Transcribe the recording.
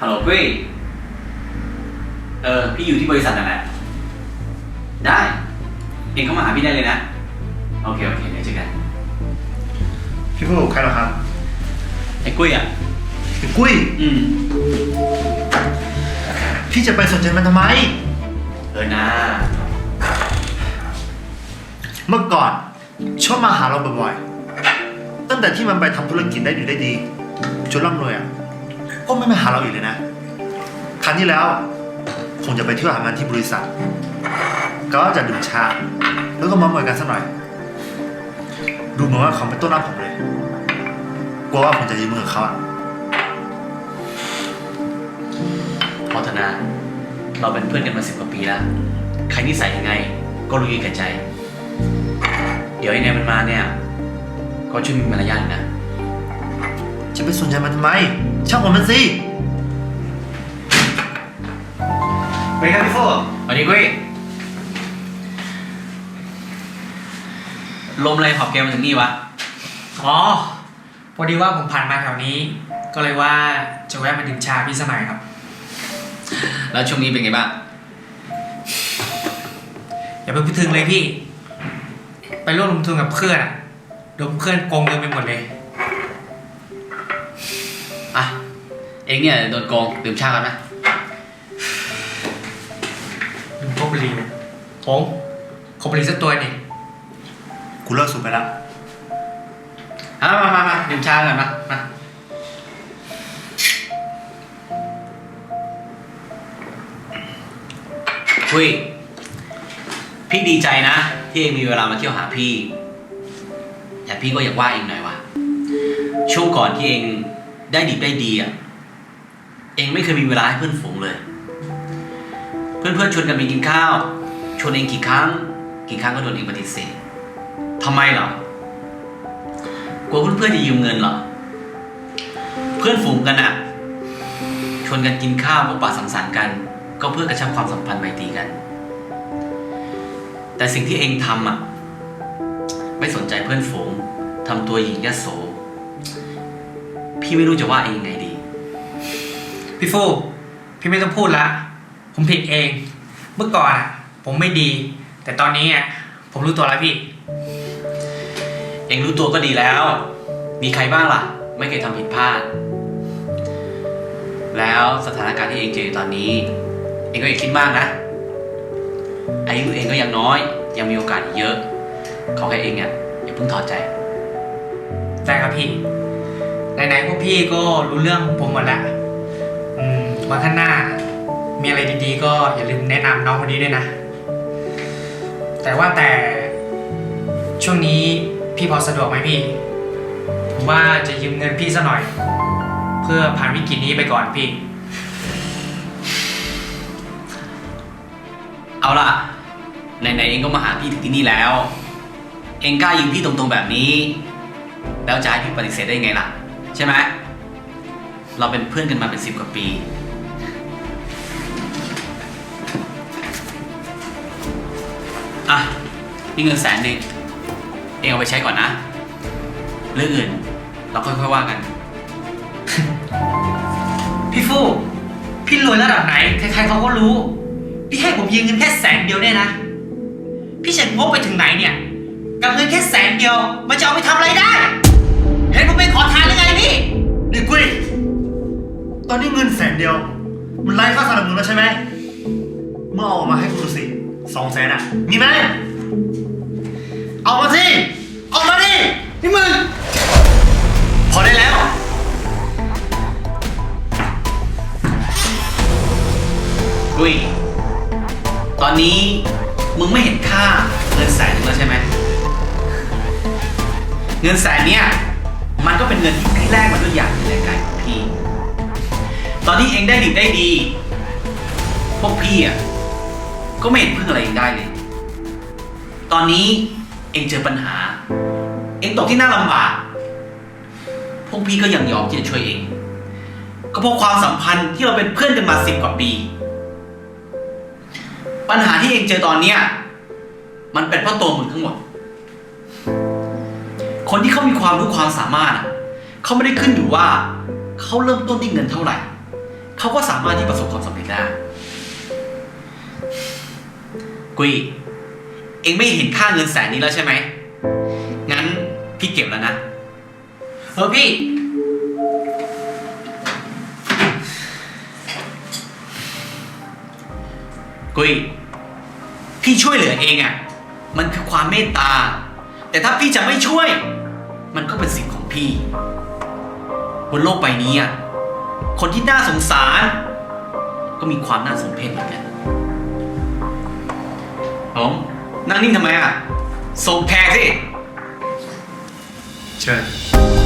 ฮัลโหลกุ้ยเออ พี่อยู่ที่บริษัทนั่นแหละ ได้ เองเข้ามาหาพี่ได้เลยนะ โอเค โอเค เดี๋ยวเจอกัน พี่ผู้ใครเหรอครับ ไอ้กุ้ยอะ พี่กุ้ย อืม พี่จะไปสนใจมันทำไม เออนะเมื่อก่อนชอบมาหาเราบ่อยๆ ตั้งแต่ที่มันไปทำธุรกิจได้ดีได้ดีจนร่ำรวยอะ ก็ไม่มาหาเราอีกเลยนะ ครั้งที่แล้วคงจะไปเที่ยวหามันที่บริษัท ก็จะดื่มชา แล้วก็มามอยกันสักหน่อย ดูเหมือนว่าเขาเป็นต้นน้ำผมเลย กลัวว่าผมจะยืมมือกับเขาอะพอธนา เราเป็นเพื่อนกันมาสิบกว่าปีแล้ว ใครนิสัยยังไง ก็รู้อยู่แก่ใจ เดี๋ยวยังไงมันมาเนี่ย ก็ช่วยมีมารยาทนะ จะไปสนใจมันทำไม ช่างหัวมันสิ ไปครับพี่โฟสวัสดีกุ้ยลมอะไรหอบแกมาถึงนี่วะ อ๋อ พอดีว่าผมผ่านมาแถวนี้ ก็เลยว่าจะแวะมาดื่มชาพี่สมัยครับ แล้วช่วงนี้เป็นไงบ้าง อย่าเพิ่งพูดถึงเลยพี่ ไปร่วมลงทุนกับเพื่อนอะโดนเพื่อนโกงเงินไปหมดเลย องเนี่ยโดนโกงดื่มชากันไหมดูโคบรีผมโคบรีสักตัวนี่กูเลิกสูบไปแล้วอะมามามาดื่มชากันมามาคุยพี่ดีใจนะ ที่เองมีเวลามาเที่ยวหาพี่ แต่พี่ก็อยากว่าเองหน่อยว่าช่วงก่อนที่เองได้ดีได้ดีอะ เองไม่เคยมีเวลาให้เพื่อนฝูงเลย เพื่อนๆชวนกันไปกินข้าวชวนเองกี่ครั้ง กี่ครั้งก็โดนเองปฏิเสธทำไมเหรอกลัวเพื่อนๆจะยืมเงินเหรอเพื่อนฝูงกันอะชวนกันกินข้าวพบปะสังสรรค์กัน ก็เพื่อกระชับความสัมพันธ์ไมตรีกัน แต่สิ่งที่เองทำอะไม่สนใจเพื่อนฝูงทำตัวหญิงยโส พี่ไม่รู้จะว่าเองยังไงดี พี่ฟูพี่ไม่ต้องพูดละ ผมผิดเอง เมื่อก่อนอะผมไม่ดี แต่ตอนนี้อะผมรู้ตัวแล้วพี่ เองรู้ตัวก็ดีแล้ว มีใครบ้างล่ะ ไม่เคยทำผิดพลาด แล้วสถานการณ์ที่เองเจออยู่ตอนนี้ เองก็อย่าคิดมากนะอายุเองก็ยังน้อย ยังมีโอกาสอีกเยอะ ขอแค่เองอะอย่าเพิ่งถอดใจ ได้ครับพี่ ไหนๆพวกพี่ก็รู้เรื่องผมหมดแล้วอืม วันข้างหน้า มีอะไรดีๆ ก็อย่าลืมแนะนำน้องคนนี้ด้วยนะ แต่ว่าแต่ช่วงนี้พี่พอสะดวกไหมพี่ผมว่าจะยืมเงินพี่สักหน่อย เพื่อผ่านวิกฤตนี้ไปก่อนพี่ เอาล่ะไหนๆเองก็มาหาพี่ถึงที่นี่แล้ว เองกล้ายิงพี่ตรงๆแบบนี้ แล้วจะให้พี่ปฏิเสธได้ไงล่ะ ใช่ไหมเราเป็นเพื่อนกันมาเป็นสิบกว่าปี นี่เงินแสนหนึ่งเองเอาไปใช้ก่อนนะ เรื่องอื่นเราค่อยๆว่ากัน พี่ฟูพี่รวยระดับไหนใครๆเขาก็รู้ พี่ให้ผมยืมเงินแค่แสนเดียวเนี่ยนะ พี่เช็คงบไปถึงไหนเนี่ยกับเงินแค่แสนเดียวมันจะเอาไปทำอะไรได้ เห็นผมเป็นขอทานหรือไงพี่นี่กุ้ยตอนนี้เงินแสนเดียว มันไร้ค่าสำหรับมึงแล้วใช่ไหมเมื่อเอาออกมาให้กูดูสิสองแสนอะ มีไหม เอามาสิเอามาดินี่มึง พอได้แล้วกุยตอนนี้มึงไม่เห็นค่าเงินแสนหนึงแล้วใช่ไหม เงินแสนเนี้ยมันก็เป็นเงินที่พี่แลกมาด้วยอย่างแรงกายของพี่ ตอนที่เองได้ดีได้ดี พวกพี่อะ ก็ไม่เห็นพึ่งอะไรเองได้เลย ตอนนี้ เองเจอปัญหา เองตกที่น่าลำบาก พวกพี่ก็ยังยอมที่จะช่วยเอง ก็เพราะความสัมพันธ์ที่เราเป็นเพื่อนกันมาสิบกว่าปี ปัญหาที่เองเจอตอนเนี้ยมันเป็นเพราะตัวมึงทั้งหมด คนที่เขามีความรู้ความสามารถเขาไม่ได้ขึ้นอยู่ว่าเขาเริ่มต้นที่เงินเท่าไหร่ เขาเขาก็สามารถที่ประสบความสำเร็จได้กุย เองไม่เห็นค่าเงินแสนนี้แล้วใช่ไหม งั้นพี่เก็บแล้วนะ เออพี่ กุย พี่ช่วยเหลือเองอะ่ะ มันคือความเมตตา แต่ถ้าพี่จะไม่ช่วย มันก็เป็นสิทธิ์ของพี่ บนโลกใบนี้อะ คนที่น่าสงสาร ก็มีความน่าสมเพชเหมือนกันผม นั่งนิ่งทำไมอะส่งแพรสิ เชิญ